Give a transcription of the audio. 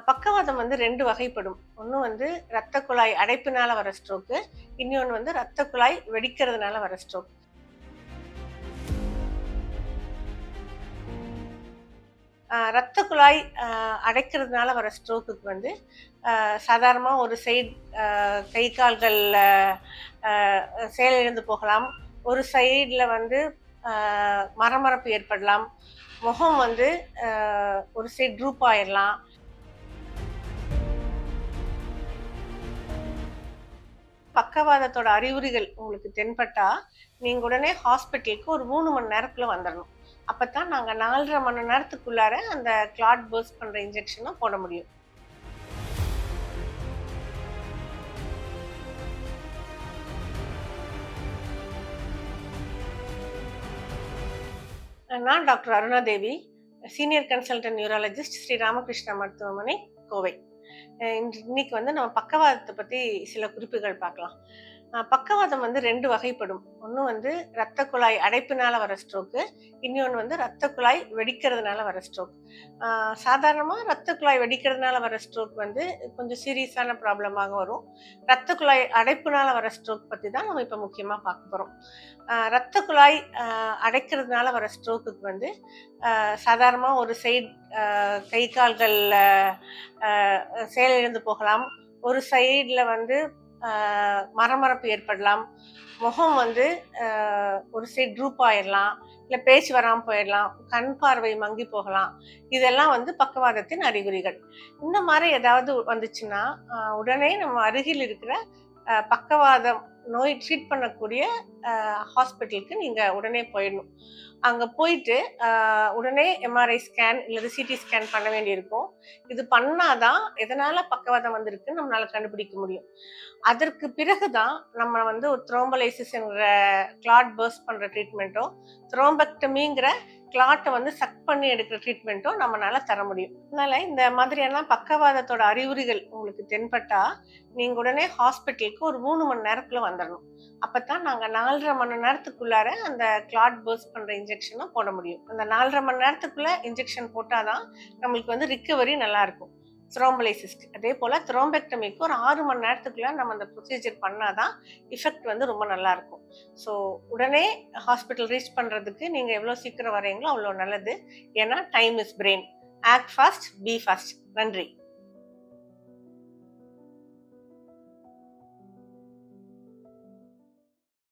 பக்கவாதம் வந்து ரெண்டு வகைப்படும். ஒன்று வந்து இரத்த குழாய் அடைப்பினால வர ஸ்ட்ரோக்கு இன்னொன்று வந்து இரத்த குழாய் வெடிக்கிறதுனால வர ஸ்ட்ரோக் இரத்த குழாய் அடைக்கிறதுனால வர ஸ்ட்ரோக்குக்கு வந்து சாதாரணமாக ஒரு சைடு கை கால்களில் செயலிழந்து போகலாம். ஒரு சைடில் வந்து மரமரப்பு ஏற்படலாம். முகம் வந்து ஒரு சைடு ட்ரூப் ஆயிடலாம் பக்கவாதத்தோட அறிகுறிகள் உங்களுக்கு தென்பட்டா நீங்க உடனே ஹாஸ்பிட்டலுக்கு ஒரு மூணு மணி நேரத்துல வந்துடணும் அப்பதான் நாங்க நாலரை மணி நேரத்துக்குள்ளார அந்த கிளாட் பர்ஸ்ட் பண்ற இன்ஜெக்ஷனும் போட முடியும். நான் doctor Arunadevi senior consultant neurologist Sri Ramakrishna மருத்துவமனை கோவை. இன்னைக்கு வந்து நம்ம பக்கவாதத்தை பத்தி சில குறிப்புகள் பார்க்கலாம். பக்கவாதம் வந்து ரெண்டு வகைப்படும். ஒன்று வந்து ரத்த குழாய் அடைப்பினால வர ஸ்ட்ரோக்கு இன்னொன்று வந்து ரத்த குழாய் வெடிக்கிறதுனால வர ஸ்ட்ரோக் சாதாரணமாக ரத்த குழாய் வெடிக்கிறதுனால வர ஸ்ட்ரோக் வந்து கொஞ்சம் சீரியஸான ப்ராப்ளமாக வரும். ரத்த குழாய் அடைப்புனால வர ஸ்ட்ரோக் பற்றி தான் நம்ம இப்போ முக்கியமாக பார்க்க போகிறோம் ரத்த குழாய் அடைக்கிறதுனால வர ஸ்ட்ரோக்குக்கு வந்து சாதாரணமாக ஒரு சைடு கை கால்கள் செயலிழந்து போகலாம். ஒரு சைடில் வந்து மரமரப்பு ஏற்படலாம். முகம் வந்து ஒரு சைட் ட்ரூப் ஆயிடலாம் இல்லை பேச்சு வராமல் போயிடலாம் கண் பார்வை மங்கி போகலாம். இதெல்லாம் வந்து பக்கவாதத்தின் அறிகுறிகள். இந்த மாதிரி ஏதாவது வந்துச்சுன்னா உடனே நம்ம அருகில் இருக்கிற பக்கவாதம் நோய் ட்ரீட் பண்ணக்கூடிய ஹாஸ்பிட்டலுக்கு நீங்கள் உடனே போயிடணும். அங்கே போயிட்டு உடனே எம்ஆர்ஐ ஸ்கேன் இல்லது சிடி ஸ்கேன் பண்ண வேண்டியிருக்கும். இது பண்ணாதான் எதனால் பக்கவாதம் வந்திருக்குன்னு நம்மளால கண்டுபிடிக்க முடியும். அதற்கு பிறகு தான் நம்ம வந்து ஒரு த்ரோம்பலைசிஸ்ங்கிற கிளாட் பர்ஸ்ட் பண்ணுற ட்ரீட்மெண்ட்டோ த்ரோம்பக்டமிங்கிற கிளாட்டை வந்து சக் பண்ணி எடுக்கிற ட்ரீட்மெண்ட்டோ நம்மளால தர முடியும். அதனால இந்த மாதிரியான பக்கவாதத்தோட அறிகுறிகள் உங்களுக்கு தென்பட்டா நீங்கள் உடனே ஹாஸ்பிட்டலுக்கு ஒரு மூணு மணி நேரத்தில் வந்து வந்துடணும் அப்பதான் நாங்க நாலரை மணி நேரத்துக்குள்ளார அந்த கிளாட் பர்ஸ் பண்ற இன்ஜெக்ஷனை போட முடியும். அந்த நாலரை மணி நேரத்துக்குள்ள இன்ஜெக்ஷன் போட்டாதான் நம்மளுக்கு வந்து ரிக்கவரி நல்லா இருக்கும். த்ரோம்பலைசிஸ்க்கு அதே போல் த்ரோம்பெக்டமிக்கு ஒரு ஆறு மணி நேரத்துக்குள்ள நம்ம அந்த ப்ரொசீஜர் பண்ணாதான் எஃபெக்ட் வந்து ரொம்ப நல்லா இருக்கும். ஸோ உடனே ஹாஸ்பிட்டல் ரீச் பண்ணுறதுக்கு நீங்கள் எவ்வளோ சீக்கிரம் வரீங்களோ அவ்வளோ நல்லது. ஏன்னா time is brain act fast be fast நன்றி.